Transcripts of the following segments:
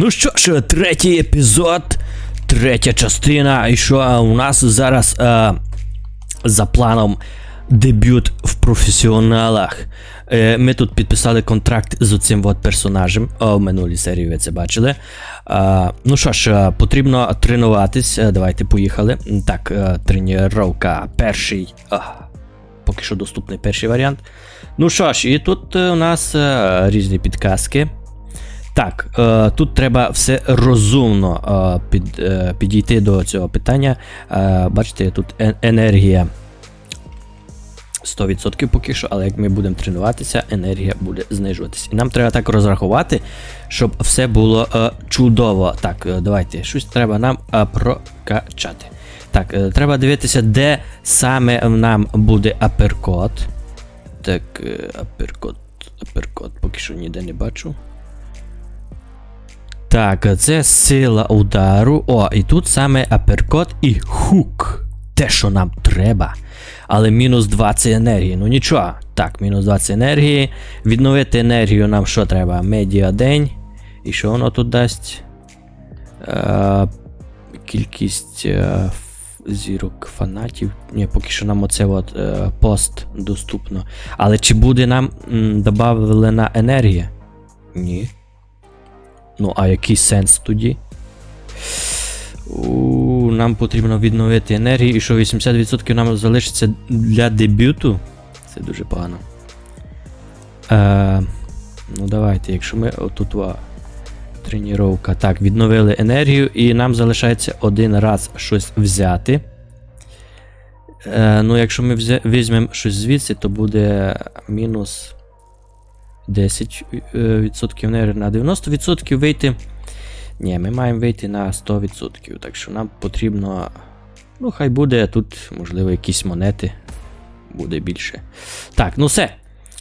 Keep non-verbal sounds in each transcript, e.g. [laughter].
Ну що ж, третій епізод, третя частина. І що у нас зараз е, за планом дебют в професіоналах. Е, ми тут підписали контракт з цим от персонажем. О, в минулій серії ви це бачили. Е, ну що ж, е, потрібно тренуватись. Е, Давайте поїхали. Так, е, тренування перший. А, поки що доступний перший варіант. Ну що ж, і тут е, у нас е, різні підказки. Так, е, тут треба все розумно е, під, е, підійти до цього питання. Е, бачите, тут е- енергія 100% поки що, але як ми будемо тренуватися, енергія буде знижуватися. І нам треба так розрахувати, щоб все було е, чудово. Так, е, давайте, щось треба нам е, прокачати. Так, е, треба дивитися, де саме нам буде аперкот. Так, е, аперкот, аперкот, поки що ніде не бачу. Так, це сила удару. О, і тут саме аперкот і хук. Те, що нам треба. Але мінус 20 енергії. Ну нічого. Так, мінус 20 енергії. Відновити енергію нам що треба? Медіа день. І що воно тут дасть? Е, кількість е, зірок фанатів. Ні, поки що нам оце от, е, пост доступно. Але чи буде нам м, добавлена енергія? Ні. Ну, а який сенс тоді? У, нам потрібно відновити енергію, і що 80% нам залишиться для дебюту. Це дуже погано. Е, ну, давайте, якщо ми отут ва, тренування. Так, відновили енергію, і нам залишається один раз щось взяти. Е, ну, якщо ми візьмемо щось звідси, то буде мінус 10% енергії на 90% вийти. Ні, ми маємо вийти на 100%. Так що нам потрібно. Ну, хай буде тут, можливо, якісь монети. Буде більше. Так, ну все.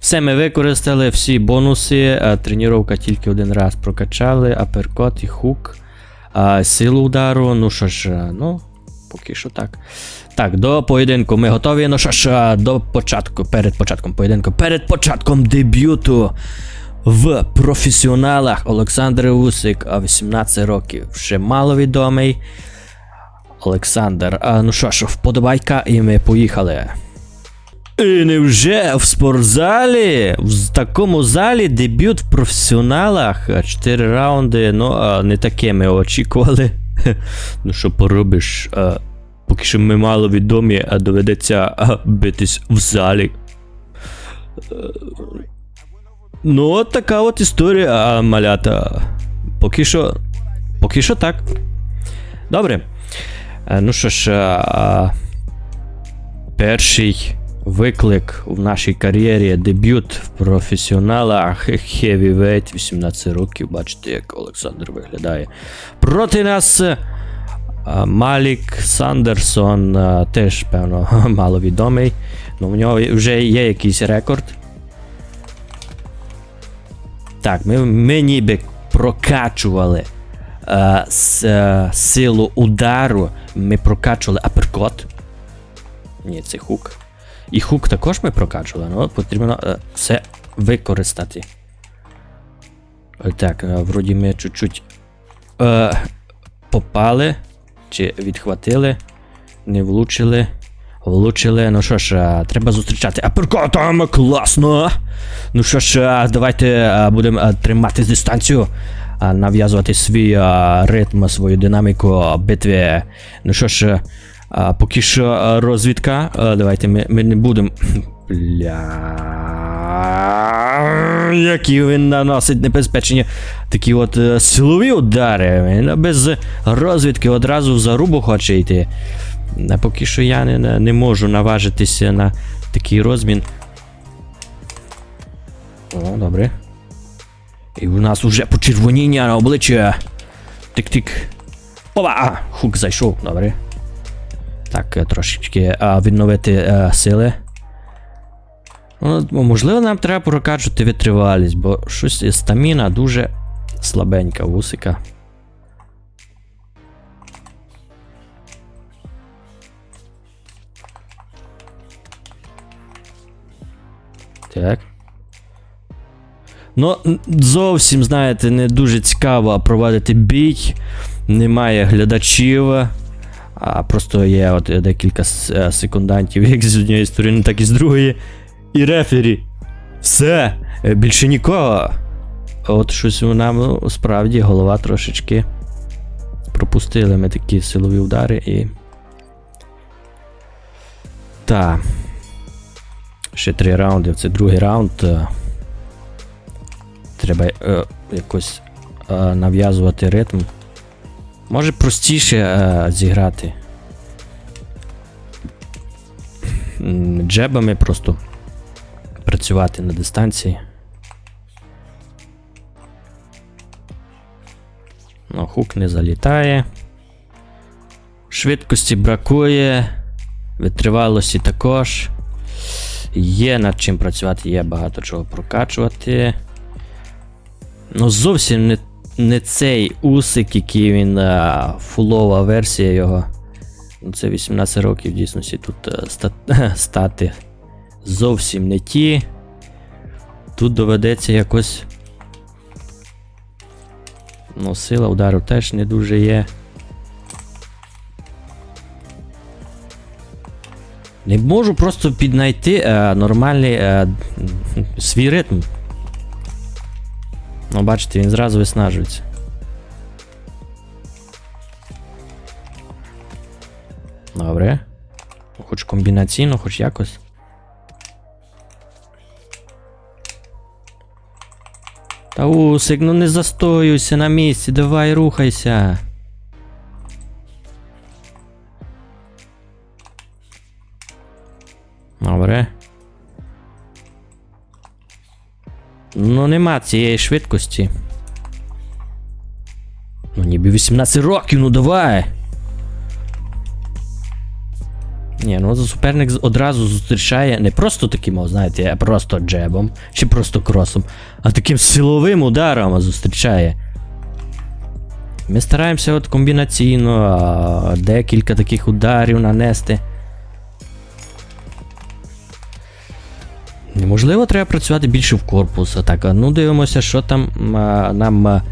Все ми використали, всі бонуси. Тренування тільки один раз прокачали, аперкот і хук. Силу удару. Ну що ж, ну, поки що так. Так, до поєдинку ми готові. Ну що ж, до початку, перед початком поєдинку, перед початком дебюту в професіоналах Олександр Усик, а 18 років. Ще маловідомий. Олександр. А, ну що ж, вподобайка, і ми поїхали. І невже в спортзалі? В такому залі дебют в професіоналах. 4 раунди, ну не таке ми очікували. [laughs] Ну що поробиш? А, поки що ми мало відомі, а доведеться а, битись в залі. Е, Ну, от така от історія, а, малята. Поки що. Поки що так. Добре. Е, Ну що ж, а, перший виклик в нашій кар'єрі, дебют в професіоналах Heavyweight, 18 років. Бачите, як Олександр виглядає. Проти нас е, Малік Сандерсон, теж, певно, [laughs] маловідомий. Ну, у нього вже є якийсь рекорд. Так, ми, ми ніби прокачували е, с, е, силу удару. Ми прокачували аперкот. Ні, це хук. І хук також ми прокачували, ну потрібно е, все використати. Ось Так, е, вроді ми чуть-чуть е, попали, чи відхватили, не влучили. Влучили. Ну що ж, е, треба зустрічати аперкотом. Класно. Ну що ж, давайте будемо тримати дистанцію, нав'язувати свій ритм, свою динаміку битви. Ну що ж, е, поки що розвідка. Е, Давайте ми, ми не будемо. Бля. Які він наносить небезпечні такі от е, силові удари. Він без розвідки одразу в зарубу хоче йти. А поки що я не, не- можу наважитися на такий розмін. О, добре. І у нас уже почервоніння на обличчя. Тик-тик. Опа! А, Хук зайшов, добре. Так, е, трошечки відновити е, сили. Ну, можливо, нам треба прокачувати витривалість, бо щось із стаміна дуже слабенька вусика. Так. Ну, зовсім, знаєте, не дуже цікаво проводити бій. Немає глядачів. А просто є от декілька е, секундантів, [laughs] як з однієї сторони, так і з другої. І рефері. Все, е, більше нікого. От щось нам ну, справді голова трошечки. Пропустили ми такі силові удари і. Та. Ще три раунди. Це другий раунд. е, Треба е, якось е, нав'язувати ритм. Може простіше е, зіграти. Джебами просто працювати на дистанції. Ну, хук не залітає. Швидкості бракує. Витривалості також. Є над чим працювати, є багато чого прокачувати. Ну, зовсім не, не цей усик, який він а, фулова версія його. Ну, це 18 років в дійсності тут а, [laughs] стати зовсім не ті. Тут доведеться якось. Ну, сила удару теж не дуже є. Не можу просто піднайти е, нормальний е, свій ритм. Ну, бачите, він зразу виснажується. Добре. Хоч комбінаційно, хоч якось. Та усик, ну не застоюйся на місці, давай рухайся. Добре. Ну, нема цієї швидкості. Ну, ніби 18 років, ну давай. Ні, ну суперник одразу зустрічає не просто таким, знаєте, а просто джебом чи просто кросом, а таким силовим ударом зустрічає. Ми стараємося от комбінаційно а, декілька таких ударів нанести. Неможливо, треба працювати більше в корпус. Так, а ну дивимося, що там а, нам а,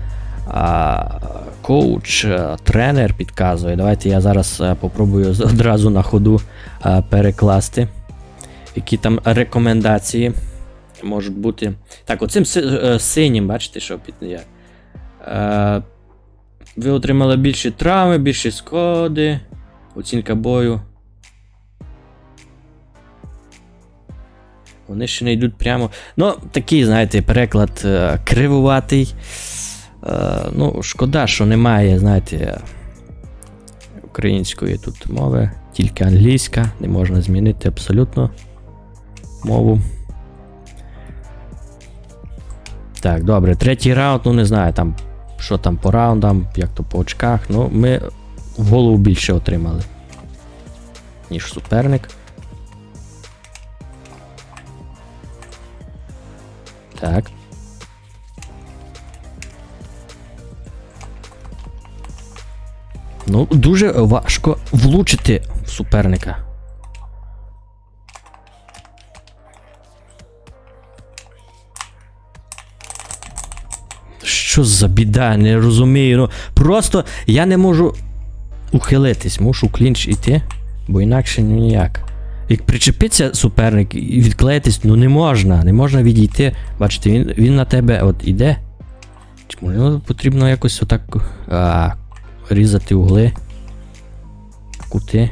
а, коуч, а, тренер підказує. Давайте я зараз а, попробую одразу на ходу а, перекласти. Які там рекомендації можуть бути. Так, оцим е, синім, бачите, що під я. Е, ви отримали більше травми, більше шкоди. Оцінка бою. Вони ще не йдуть прямо. Ну, такий, знаєте, переклад е, кривуватий. Е, ну, шкода, що немає, знаєте, української тут мови, тільки англійська, не можна змінити абсолютно мову. Так, добре, третій раунд, ну не знаю, там, що там по раундам, як то по очках. Ну, ми голову більше отримали, ніж суперник. Так. Ну, дуже важко влучити в суперника. Що за біда, не розумію. Ну, просто я не можу ухилитись, мушу клінч іти, бо інакше ніяк. Як причепиться суперник і відклеїтись, ну не можна, не можна відійти. Бачите, він, він на тебе от іде. Чи можливо потрібно якось отак а, різати угли, кути.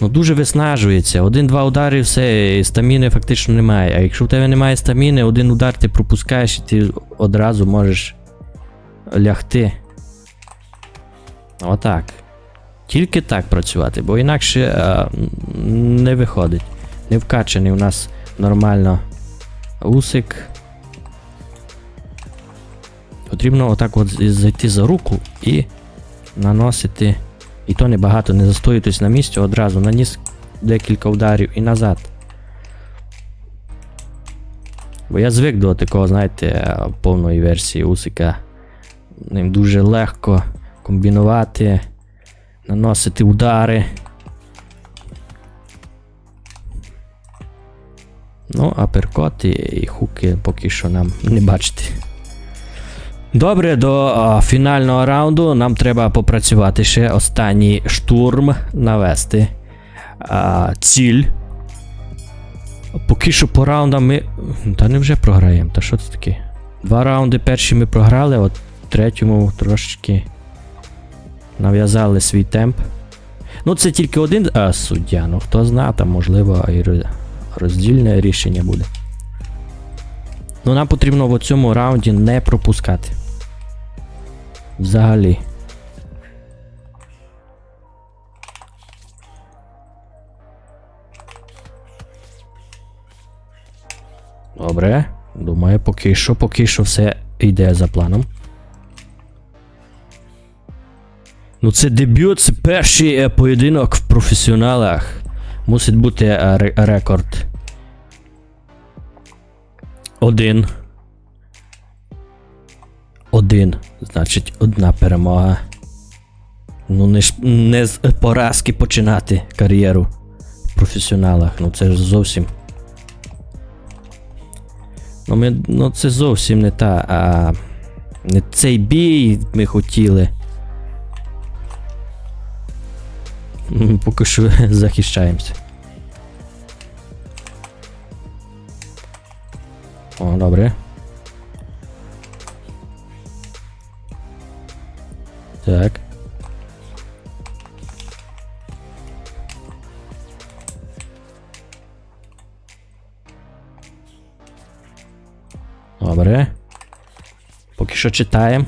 Ну дуже виснажується. Один-два удари, все, стаміни фактично немає. А якщо в тебе немає стаміни, один удар ти пропускаєш і ти одразу можеш лягти. Отак. Тільки так працювати, бо інакше е, не виходить. Не вкачаний у нас нормально усик. Потрібно отак от зайти за руку і наносити. І то небагато, не застоюйтесь на місці, одразу наніс декілька ударів і назад. Бо я звик до такого, знаєте, е, повної версії усика. Ним дуже легко комбінувати, наносити удари. Ну, аперкоти і хуки поки що нам не бачити. Добре, до а, фінального раунду нам треба попрацювати ще останній штурм навести. А, ціль. Поки що по раундам ми. Та не вже програємо, та що це таке? Два раунди перші ми програли, от третьому трошечки нав'язали свій темп. Ну, це тільки один а, суддя, ну хто зна, там можливо і роздільне рішення буде. Ну, нам потрібно в цьому раунді не пропускати. Взагалі. Добре. Думаю, поки що, поки що все йде за планом. Ну, це дебют, це перший е, поєдинок в професіоналах. Мусить бути е, рекорд. Один. Один. Значить, одна перемога. Ну, не, ж, не з поразки починати кар'єру в професіоналах. Ну це ж зовсім. Ну, ми, ну це зовсім не та. А, не цей бій ми хотіли. Поки що [laughs] захищаємося. О, добре. Так. Добре. Поки що читаємо.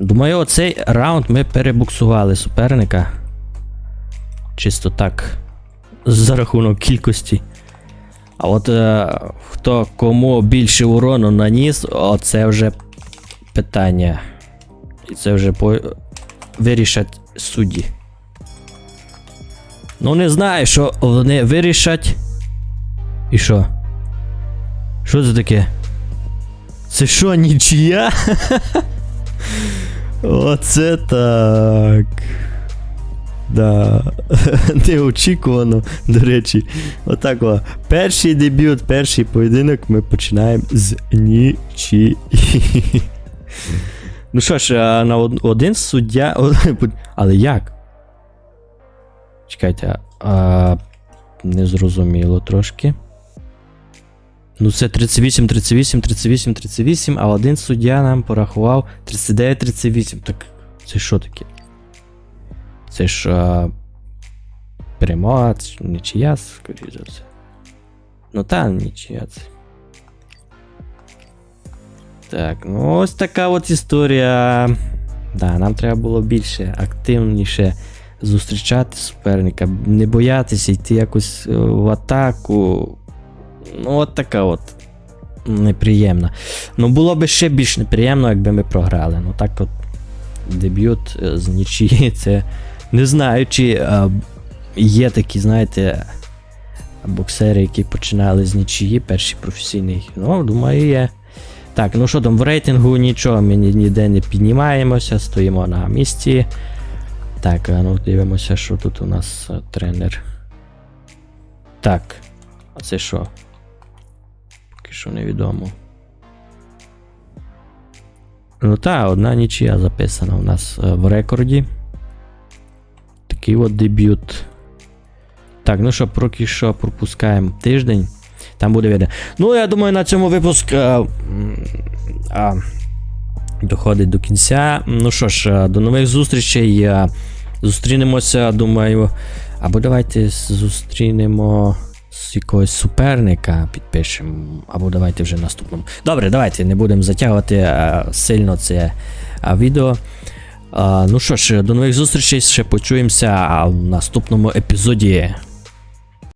Думаю, оцей раунд ми перебуксували суперника. Чисто так. За рахунок кількості. А от е, хто кому більше урону наніс, оце вже питання. І це вже по... вирішать судді. Ну, не знаю, що вони вирішать. І що? Що це таке? Це що, нічия? [laughs] Оце так. Да. [laughs] Неочікувано, до речі. Отак о. Перший дебют, перший поєдинок ми починаємо з нічі. [laughs] Ну що ж, а на од- один суддя. [laughs] Але як? Чекайте, а, не зрозуміло трошки. Ну, це 38, 38, 38, 38, а один суддя нам порахував 39, 38. Так це що таке? Це ж а, перемога, це нічия, скоріше за все. Ну та нічия це. Так, ну ось така от історія. Да, нам треба було більше, активніше зустрічати суперника, не боятися йти якось е, в атаку. Ну, от така от неприємна. Ну, було б ще більш неприємно, якби ми програли. Ну так от дебют е, з нічиї, [laughs] це не знаю, чи е, є такі, знаєте, боксери, які починали з нічиї, перший професійний. Ну, думаю, є. Так, ну що там, в рейтингу нічого, ми ні- ніде не піднімаємося, стоїмо на місці. Так, а ну дивимося, що тут у нас е, тренер. Так. А це що? Поки що невідомо. Ну та, одна нічия записана у нас е, в рекорді. Такий от дебют. Так, ну що, поки що пропускаємо тиждень. Там буде видно. Ну, я думаю, на цьому випуск а, а, доходить до кінця. Ну що ж, до нових зустрічей. Зустрінемося, думаю. Або давайте зустрінемо з якогось суперника, підпишемо. Або давайте вже наступному. Добре, давайте не будемо затягувати а, сильно це а, відео. А, ну що ж, до нових зустрічей, ще почуємося в наступному епізоді.